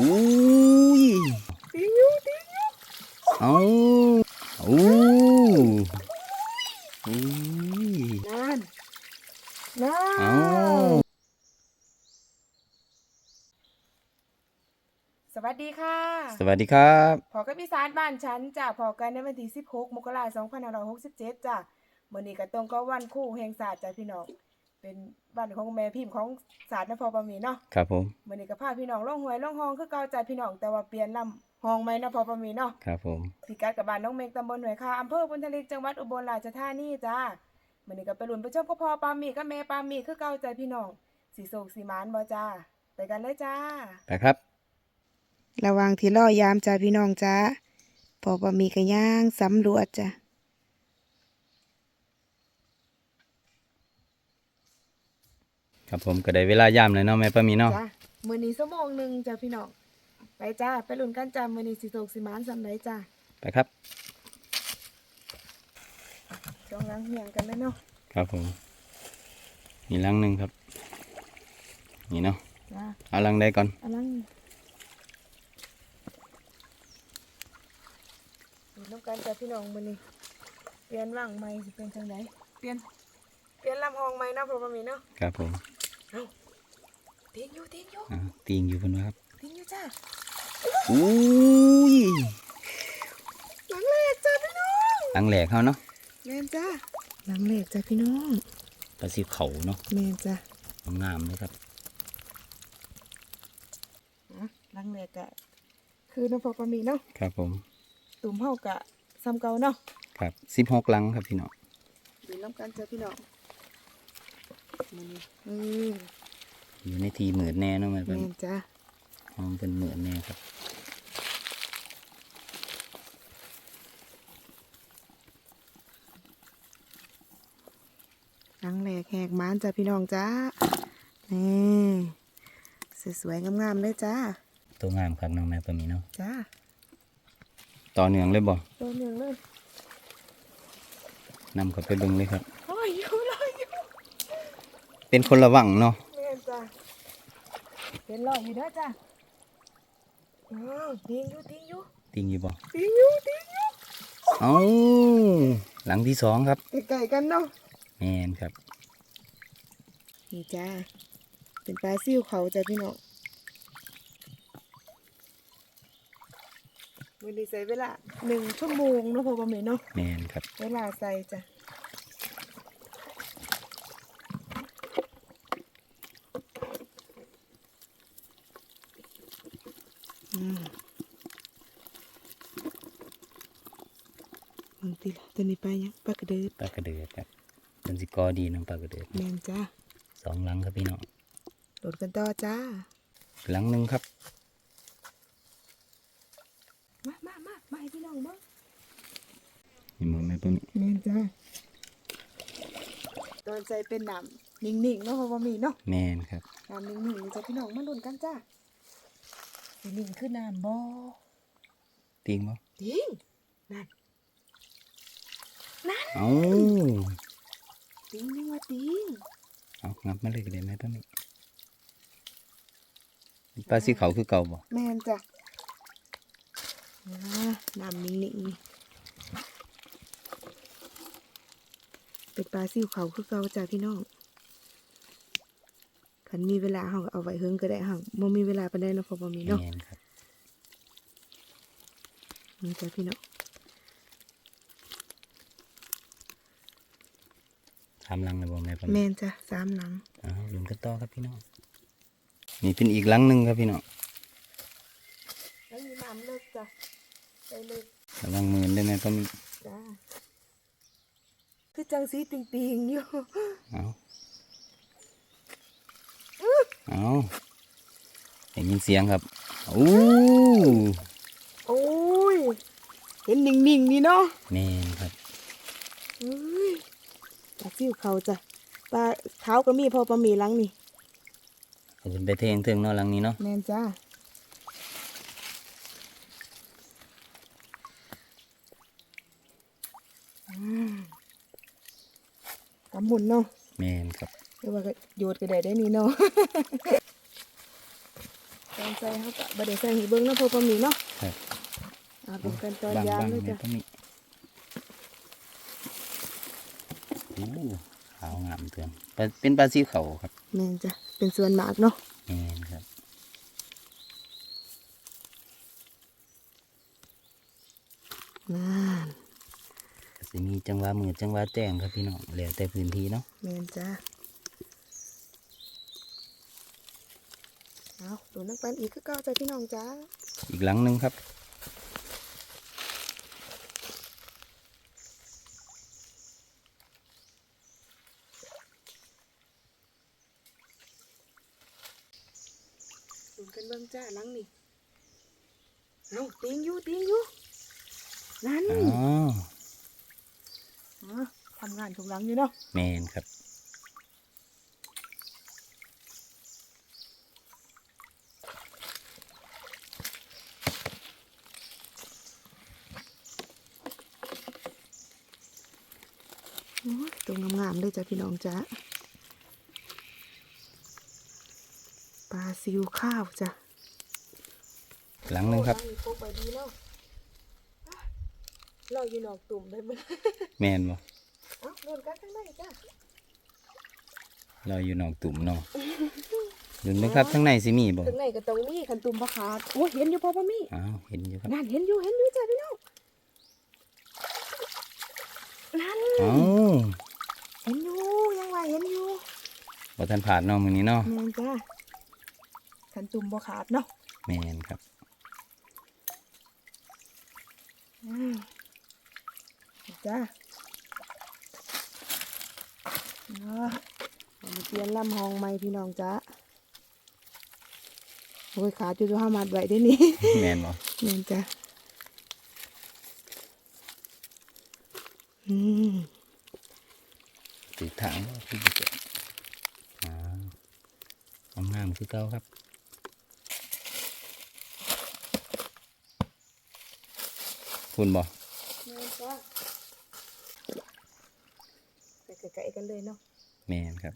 อุ้ยติงอยู่ติงอยู่เอาอู้อุ้ยนั่นนั่เอานสวัสดีค่ะ สวัสดีครับพอกับอีสานบ้านฉันจ้ะพอกันในวันที่16มกราคม2567จ้ะมื้อนี้ก็ตรงกับวันครู่แห่งศาสตร์จ้ะพี่น้อง เป็นวันของแม่พิมพ์ของศาสตร์นพอปามีเนาะครับผมมื้อนี้ก็พาพี่น้องล่องหวยล่องฮองคือเก่าจ้ะพี่น้องแต่ว่าเปลี่ยนลำฮองใหม่นะพอปามีเนาะครับผมพิกัดกับบ้านน้องเมกตำบลหน่วยคาอำเภอพุนทลิกจังหวัดอุบลราชธานีจ้ามื้อนี้ก็ไปลุ้นไปชมก็พอปามีกับแม่ปามีคือเก่าใจพี่น้องสีโศกสีหมานบ่จ้าไปกันเลยจ้าไปครับ ระวังที่ล่อยามจ้าพี่น้องจ้าพอปามีก็ย่างสำรวจจ้า ครับผมก็ได้เวลายามเลยเนาะแม่ป้ามีเนาะจ้ามื้อนี้ชั่วโมงหนึงจ้าพี่น้องไปจ้าไปลุ้นกันจ้ามื้อนี้สีโศกสีหมานสำใดจ้าไปครับ จองล้างเหียงกันเลยเนาะครับผมมีลังหนึ่งครับ นี่เนาะจ้าเอาลังใดก่อนอันนั้นดูน้ำกันจ้าพี่น้องมื้อนี้เปลี่ยนว่างใหม่สิเป็นจังไดเปลี่ยนเปลี่ยนลำฮองใหม่เนาะพอปามีเนาะ ครับผม ทิ้งอยู่ทิ้งอยู่อ่าตีงอยู่เพิ่นว่าครับทิ้งอยู่จ้าอุ้ยหลังแรกจ้าพี่น้องลังแหลกเขาเนาะแมนจ้าหลังแรกจ้าพี่น้องปลาซิวเขาเนาะแมนจ้างามเลยครับอะหลังแรกกะคือน้ำพอปลามีเนาะครับผมตุ่มเฮากะซ้ำเก่าเนาะครับสิบหกลังครับพี่น้องดูน้ำกันจ้าพี่น้อง มันอืมอยู่ในทีเหมือนแน่เนาะแม่แมป้ามีนจ้าห้องเป็นเหมือนแน่ครับหลังแรกแหกหมานจ้าพี่น้องจ้านี่สวยๆงามๆเลยจ้าตัวงามครับน้องแม่ป้ามีเนาะจ้าต่อเนื่องเลยบ่ตัวหนึ่งเลยนำเข้าไปเบิ่งเลยครับ โอ้ยอยู่เลยอยู่ เป็นคนระวังเนาะแม่นจ้าเป็นหลอกอยู่เด้อจ้าอ้าวทิ้งอยู่ทิ้งอยู่ติงอยู่บ่ทิ้งอยู่ทิ้งอยู่เอ้าหลังที่สองครับไก่ๆกันเนาะแมนครับนี่จ้าเป็นปลาซิ่วเขาจ้ะพี่น้องวันนี้ใส่เวลาหนึ่งชั่วโมงเนาะพอประมาณเนาะแมนครับ เวลาใส่จ้ะ บางทีละตัวนี้ไปยังปลากระเดิดปลากระเดือดครับเป็นสิกอดีน้องปลากระเดือดแมนจ้าสองหลังครับพี่น้องโดดกันต่อจ้า หลังหนึ่งครับ มามามามาให้พี่น้องบ้างนี่มือแม่ป้ามีแมนจ้าตอนใจเป็นหนำนิ่งๆเนาะเพราะว่ามีเนาะแมนครับน้ำนิ่งๆนี่จ้ะพี่น้องมาลุ้นกันจ้า สินิ่งคือน้ำบ่ติงบ่จริงนั่นนั่นเอ้าจริงยังว่าจริงเอางับมาเลยก็ได้แม่ป้ามีปลาสีเขาคือเก่าบ่แมนจ้ะอ่าน้ำนิ่งๆนี่เป็นปลาซิวเขาคือเก่าจ้ะพี่น้อง คันมีเวลาเฮาก็เอาไว้เฮิงก็ได้เฮาบ่มีเวลาปานใดเนาะเพอบ่มีเนาะแมนครับนี่จ้ะพี่น้องทำหลังเลยบ่แม่ป้าแมมีนจ้ะสามหลังเอ้าลุนกันต่อครับพี่น้องนี่เป็นอีกหลังหนึ่งครับพี่น้องแล้วมีน้ำเลิกจ้ะไปเลิกระวังมือได้ไหมป้ามีจ้าคือจังสีติงติงๆอยู่เอา เอาได้ยินเสียงครับอู้โอ้ยเห็นนิ่งๆนี่เนาะแมนครับเอ้ยปลาซิวเขาจ้ะปลาเท้าก็มีพอปลาหมีหลังนี่เอาขึ้นไปเทงเทิงเนาะหลังนี้เนาะแมนจ้าอืมกำมุนเนาะแมนครับ เรียกว่าก็โยดก็ได้ได้นี่เนาะไปตอนใส่เขาก็บ่ได้ใส่ให้เบิ่งเนาะเพอประมีเนาะครับอ่าเป็นกันตอนบางยามบางเลยแม่จ้ะป้ามิโอ้ขาวงามเตือนปลาเป็นปลาสีเขาครับแม่นจ้ะเป็นส่วนมากเนาะแม่นครับนั่นก็สิมีจังหวะมืดจังหวะแจ้งครับพี่น้องแล้วแต่พื้นที่เนาะแม่นจ้ะเอา ดูนักปันอีกคือเก่าจ้ะพี่น้องจ้า อีกหลังหนึงครับดูกันเบิ่งจ้าหลังนี่เอาติงอยู่ติงอยู่นั่นอ๋ออ๋อทำงานถูกหลังอยู่เนาะแม่นครับ ตัวงามๆเลยจ้ะพี่น้องจ้าปลาซิวข้าวจ้ะหลังหนึงครับโอ้ยพกไปดีแล้วอะเราอยู่นอกตุ่มได้มั้ยแม่นบ่เอ้าโดนกันทั้งนั้นจ้ะเราอยู่นอกตุ่มเนาะดูนึงครับทั้งในสิมีบ่ถึงไหนก็ตรงนี้ขันตุ่มปลาขาดโอ้ยเห็นอยู่พอปะมี่อ้าวเห็นอยู่ครับนั่นเห็นอยู่เห็นอยู่จ้ะพี่น้องนั่นเอ้าเห็นอยู่ยังว่า เห็นอยู่บ่ทันผ่านเนาะมื้อนี้เนาะแม่นจ้ะขันตุ่มบ่ขาดเนาะแม่นครับอืมจ้ะเนาะเอามาเปลี่ยนลำหองใหม่พี่น้องจ้ะโอ้ยขาจุดห้ามัดไว้ได้นี่แม่นบ่เนียจ้ะอืม ติดทางบ่คือบ่เจออ้าวงามๆคือเก่าครับคุณบ่เนียจ้ะไปไกลๆกันเลยเนาะแม่นครับ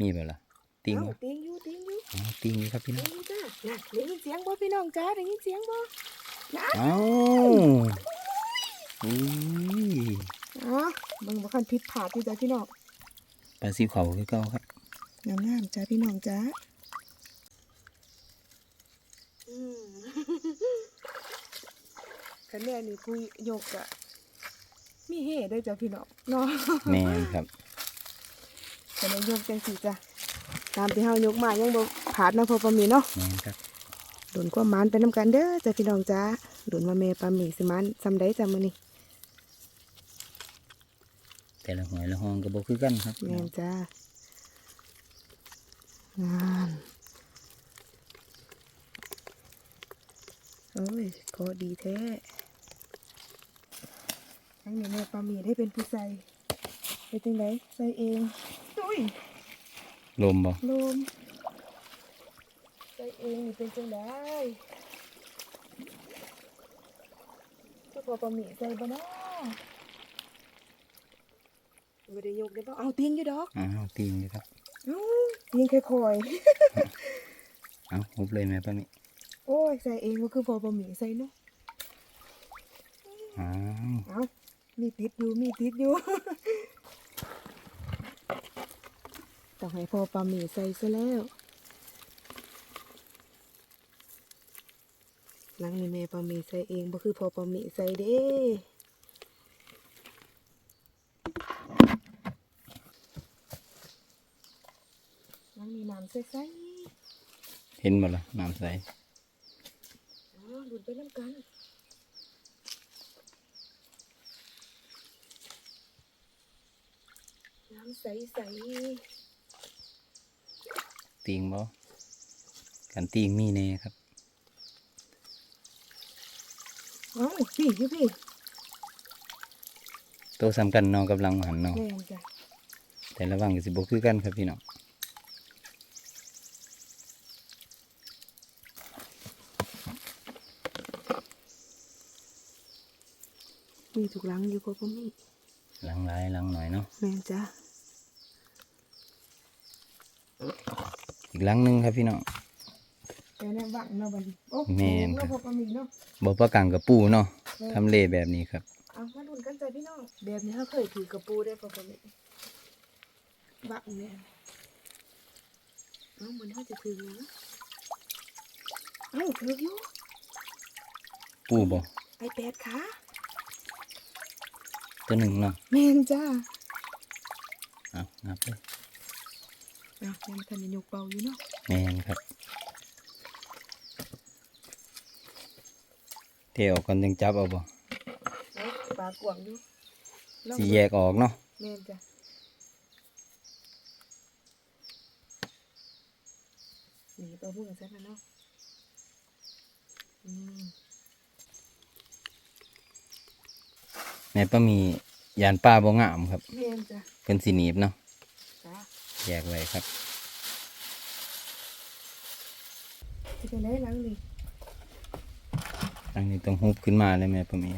มีบ่ล่ะติงเอ้าบ่ติงอยู่ติงอยู่อ๋อติงอยู่ครับพี่ติน้องงอยู่จ้ะน่ะได้ยินเสียงบ่พี่น้องจ้าได้ยินเสียงบ่นะเอ้า อุ้ยอ๋อมึงบ่คันผิดพลาดอยู่จ้ะพี่น้องปลาซิวเขาคือเก่าครับงามงามๆจ้ะพี่น้องจ้าอืมคันแม่นี่กูยกอะมีเฮด้วยจ้ะพี่น้องเนาะแม่นครับจะได้ยกจังสิจ้ะตามที่เฮายกมายังบ่ผาดเนาะพอปลาหมีเนาะแม่นครับหลุนความหมานไปนํกันเด้อจ้ะพี่น้องจ้าหลุนว่าแม่ปลาหมีสิหมันซำใดจ้ะมื้อนี้ แต่ละหอยละห้องก็บ่คือกันครับแม่นจ้างานโอ้ยก็ดีแท้ทั้งนี้แม่ปลาหมีได้เป็นผู้ใส่ไปจังไดใส่เองอุ้ยลมบ่ลมใส่เองนี่เป็นจังไดเจ้าพ่อปลาหมีใส่บ่เนาะ บ่ได้ยกได้บ่เอาเตียงอยู่ดอกอ้าวติงอยู่ครับเอ้าเตียงค่อยเอ้าหุบเลยแม่ป้ามิๆโอ้ยใส่เองก็คือพ่อปลาหมีใส่เนาะอ้าวเอามีติดอยู่มีติดอยู่ ต้องให้พ่อปลาหมีใส่ซะแล้วหลังนี้แม่ปลาหมีใส่เองบ่คือพ่อปลาหมีใส่เด้หลังนี้น้ำ ใสเห็นบ่ล่ะน้ำใสๆอ๋อหลุดไปน้ำกันน้ำใสๆติงบ่กันติงมีแน่ครับเอ้าพี่อยู่พี่โตสำคัญเนอกับลังหันเนาะแม่นจ้ะแต่ระวังก็สิบ่คือกันครับพี่น้อง มีถูกหลังอยู่ก็บ่มีลังหลายลังหน่อยเนาะแม่นจ้ะอีกหลังหนึงครับพี่น้อง แต่เนี่ยวังเนาะบัดนี้โอ้แม่นครัเนาะบ พอปลาหมีเนาะบ่ประกังกับปูเนาะทำเลแบบนี้ครับ เอามาลุ้นกันจ้ะพี่น้องแบบนี้เขาเคยถือกระปูได้พอปลาหมีวังเนี่ยเอ้ามันเขาจะถืออยู่นะเอ้าถืออยู่ปูบ่ไอแปดขา ตัวหนึ่งเนาะแม่นจ้าเอานับเลยเอ้ายังทันได้ยกเบาอยู่เนาะแม่นครับเทออกกันยังจับเอาบ่เอ้าปลากวางอยู่ลองสิดูแยกออกเนาะแม่นจ้ะหนีปลาบุ้งซะนะเนาะอืม แม่ป้ามียานป้าบ่งามครับแม่นจ้ะเพิ่นสิหนีบเนาะจ้าแยกไว้ครับจะเป็นได้หลังนี่อันนี้ต้องฮุบขึ้นมาเลยแม่ป้ามี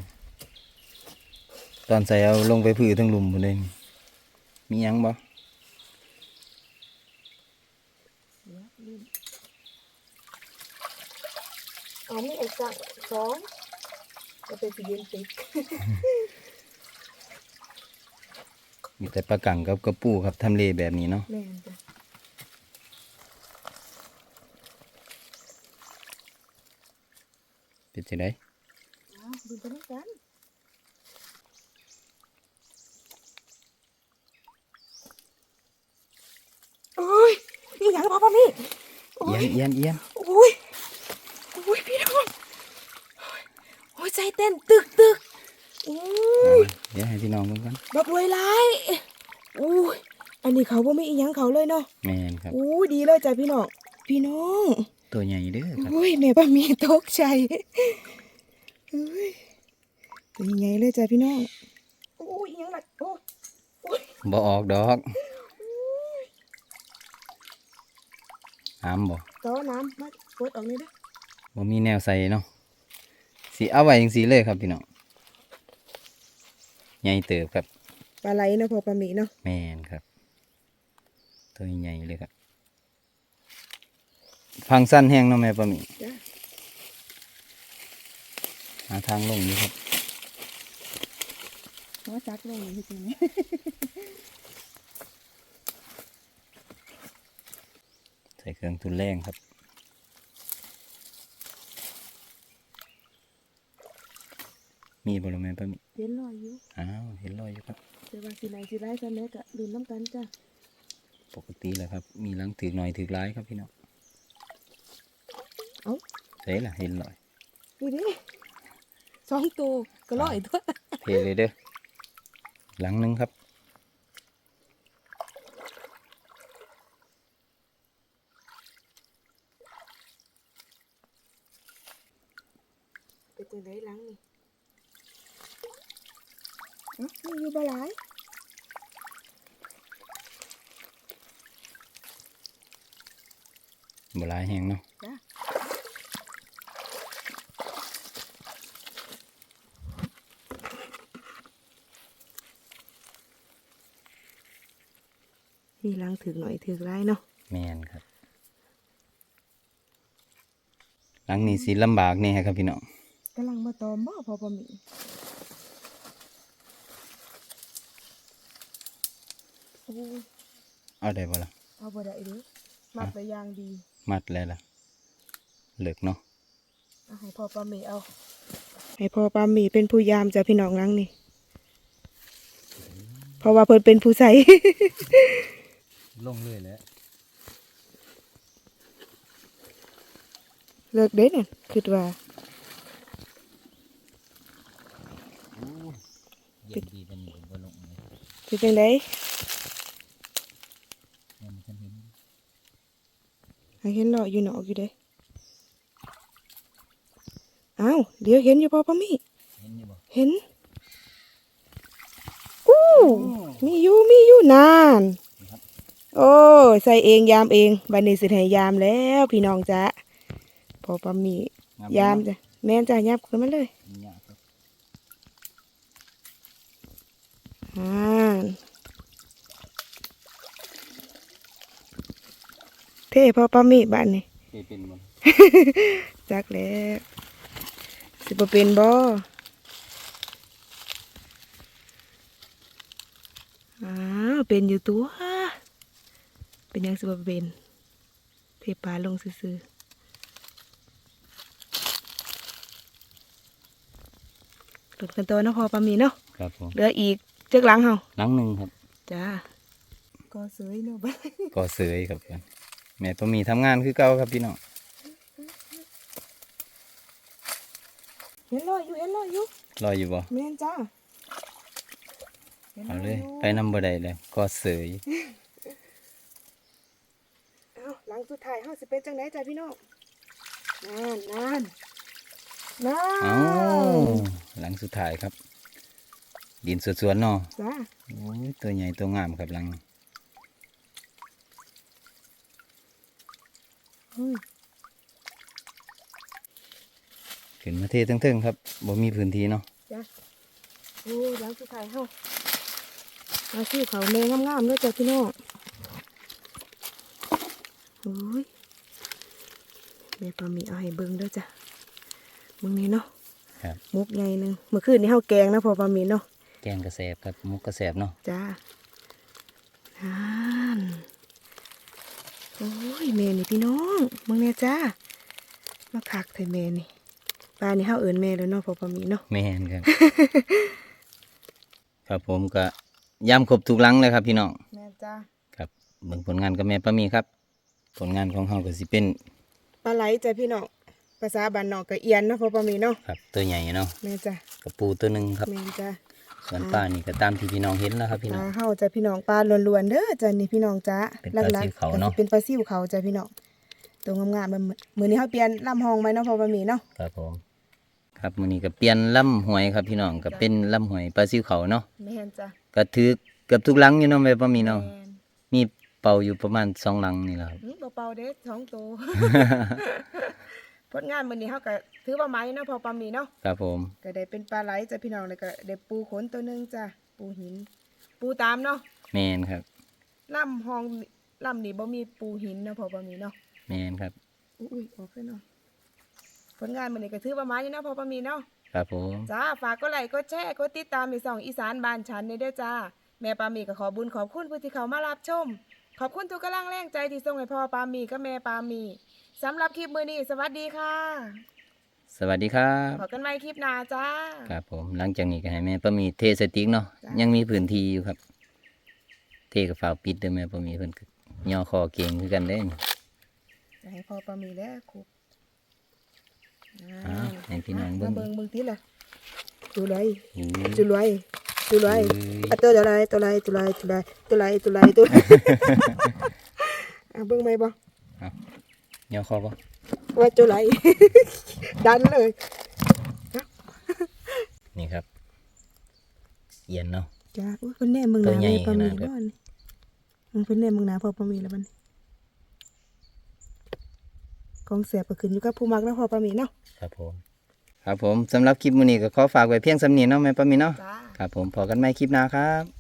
ตอนใส่เอาลงไปพื้ทั้งหลุมหมดเลยนี่มีหยังบ่เดี๋ยวลืมเอามีไอ้สั่งสองจะเป็นสีเย็นติด มีแต่ปลากังกับกระปูครับทำเลแบบนี้เนาะแม่นจ้ะเป็นจังไดเอาดูไปด้วยกันโอ้ยนี่หยังพ่อพ่อมี่โอ้เอียยนเอียนเอียนโอ้ยโอ้ยพี่น้องโอ้ยโอ้ยใจเต้นตึกตึกโอ้ย เดี๋ยวให้พี่น้องเบิ่งกันบักรวยร้ายโอ้ยอันนี้เขาบ่มีอีหยังเขาเลยเนาะแม่นครับโอ้ยดีเลยจ้ะพี่น้องพี่น้องตัวใหญ่เด้อครับโอ้ยแม่ป้ามีตกใจเฮ้ยเป็นยังไงเลยจ้ะพี่น้องโอ้ยอีหยังล่ะโอ้ยโอ้ยบ่ออกดอกน้ำบ่ต่อน้ำมาเปิดออกนี่เด้อบ่มีแนวใส่เนาะสิเอาไว้จังซี่เลยครับพี่น้อง ใหญ่เติบครับปลาไหลเนาะพอปลาหมีเนาะแม่นครับ ตัวใหญ่เลยครับพังสั้นแห้งเนาะแม่ปะหมีจ้ะหาทางลงอยู่ครับหัวจักลงนี่จริงไหมใส่เครื่องทุนแรงครับ มีบริเวณปะหมีเห็นรอยอยู่อ้าวเห็นรอยอยู่ครับแต่ว่าสิไหนสิไล่กันเล็กอะลืมน้ำกันจ้ะปกติแหละครับ มีหลังถือหน่อยถือร้ายครับพี่น้องเอ้าใช่ล่ะเห็นรอยนี่ดิสองตัวก็ร้อยตัวเทเลยเด้อหลังหนึงครับเป็นจังไดหลังนี่เอ้า มีอยู่บ่หลายบหลายแห้งเนาะจ้ะมีหลังถึกหน่อยถึกร้ายเนาะแมนครับหลังนี้สิลำบากนี่ครับพี่น้องกำลังมาตอมบ่พอปะหมีโอ้ย เอาได้บ่ล่ะเอาบ่ได้เด้อมัดไปอย่างดี มัดแล้วล่ะเหลือกเนาะเอาให้พ่อปาหมีเอา ให้พ่อปาหมีเป็นผู้ยามจ้ะพี่น้องหลังนี่ เพราะว่าเพิ่นเป็นผู้ใส่ลงเลยแหล้วเลิกเด้เนี่ยคิดว่าเย็นดีเป็นหมูบ่ลงเลยเป็นจังไดยังไม่ทันเห็น ให้เห็นเลาะอยู่นอกอยู่เด้อ้าวเดี๋ยวเห็นอยู่พ่อปาหมีเห็นอยู่บ่เห็นอู้มีอยู่มีอยู่นานโอ้ยใส่เองยามเองบัดนี้สิให้ยามแล้วพี่น้องจ้ะพอปามีงยามเนาะจ้ะแม่นจ้ะยับขึ้นมาเลยยากครับอ่า เท่พอปามีบ้านนี่นี่เป็นบ่จักแล้วสิบ่เป็นบ่อ้าวเป็นอยู่ตัว เป็นหยังสิบ่เป็นเทปลาลงซื่อๆตุนกันตัวเนาะพอปามีเนาะครับผมเหลืออีกเจักหลังเฮาหลังหนึงครับ จ้าก็สวยเนาะบ้านก็เสยครับเพื่อน แม่ป้ามีทำงานคือเก่าครับพี่น้องเห็นรอยอยู่เห็นรอยอยู่รออยู่บ่แม่นจ้าห็นเอารเลยอไปนำบ่ได้เลยก็เสยเอาหลังสุดท้ายเฮาสิเป็นจังไดจ้าพี่น้องนั่นนั่นนั่เอ้านหลังสุดท้ายครับ ดินสวนๆเนาะจ้าโอ้ยตัวใหญ่ตัวงามครับหลังอื ขึ้นมาเททั้งๆครับบ่มีพื้นที่เนาะจ้าโอ้หลังสุดท้ายเฮามาชื่อเขาแม่งามๆเด้อจ้าพี่น้องโอ้ยแม่ปลาหมีเอาให้เบิ่งเด้อจ้ะมึงนี่เนาะครับมุกใหญ่หนึงเมื่อคืนนี้เฮาแกงนะพอปลาหมีเนาะแกงกระแสบครับมุกกระแสบเนาะจ้านั่น โอ้ยเมนี่พี่น้องมึงเนี่ยจ้ามาคักเถอะเมนี่ปลานี่เฮาเอิ้นแม่แล้วเนาะพอปลาหมีเนาะแม่นครับ ครับผมก็ย้ำครบทุกหลังเลยครับพี่น้องแม่จ้าครับเบิ่งผลงานกับแม่ป้ามีครับ ผลงานของเฮาก็สิเป็นปลาไหลจ้ะพี่น้องภาษาบ้านนอกก็เอียนเนาะพอปลาหมีเนาะครับ ตัวใหญ่เนาะแม่จ้ากระปูตัวหนึ่งครับ แม่จ้า ส่วนปลานี่ก็ตามที่พี่น้องเห็นแล้วครับพี่ปน้อลางเฮาจ้ะพี่น้องปลาล้วนๆเด้อจ้ะนี่พี่น้องจ้าเป็นปลาซิวเขาเนาะก็สิเป็นปลาซิวเขาจ้ะพี่น้องตัวงามๆมันมื้อนี้เฮาเปลี่ยนลำห้องไหมเนาะพอปลาหมีเนาะครับผมครับมื้อนี้ก็เปลี่ยนลำหวยครับพี่น้องก็เป็นลำหวยปลาซิวเขาเนาะแม่นจ้ะก็ถือเกือบทุกหลังอยู่เนาะแม่ป้ามีเนาะแม่นมีเป่าอยู่ประมาณสองหลังนี่แหละครับหืมเบาๆเด้สองตัว ผลงานมื้อนี้เฮาก็ถือว่าไม้เนาะพอปลาหมีเนาะครับผมก็ได้เป็นปลาไหลจ้ะพี่น้องแล้วก็ได้ปูขนตัวหนึงจ้ะปูหิน ปูตามเนาะแมนครับลำห้องลำนี่บ่มีปูหินเนาะพอปลาหมีเนาะแมนครับอุ้ยออกขึ้นเนาะผลงานมื้อนี้ก็ถือว่าไม้เนาะพอปลาหมีเนาะ ครับผมจ้าฝากกดไลค์กดแชร์กดติดตามในช่องอีสานบ้านฉันในเด้อจ้า แม่ปามีก็ขอบุญขอบคุณผู้ที่เขามารับชม ขอบคุณทุกกำลังแรงใจที่ส่งให้พ่อปามีกับแม่ปามี สำหรับคลิปมื้อนี้สวัสดีค่ะ สวัสดีครับพบกันใหม่คลิปหน้าจ้า ครับผมหลังจากนี้ก็ให้แม่ป้ามีเทสติกเนาะจ้ะ ยังมีพื้นที่อยู่ครับ เทกับฝาวปิดเด้อแม่ป้ามีเพิ่นก็ย่อคอเก่งคือกันเด้นจะให้พ่อปามีแล้วครูอ้าวให้พี่น้องเบิ่มางเบิ่งเบิ่งทีละตัวไรอู้ตัวไรตัวไรเอ้ยอะตัวไรตัวไรตัวไรตัวไรตัวไรตัวไรตัวไรอะเบิ่งไหมบ่ ย่อคอบ่ว่าตัวไรดันเลยนี่ครับเอียนเนาะจ้าอุ้ยเพิ่นแน่มึงหตัวนาใหญ่แม่ปามีขนาดแบบบ่นี่มึงเพิ่นแน่มึงหนาพอปามีแล้วมันของเสียบก็ขึ้นอยู่กับผู้มักนะพอปามีเนาะครับผมครับผมสำหรับคลิปมื้อนี้ก็ขอฝากไว้เพียงสำนี้เนาะแม่ป้ามีเนาะจ้าครับผมพอกันใหม่คลิปหน้าครับ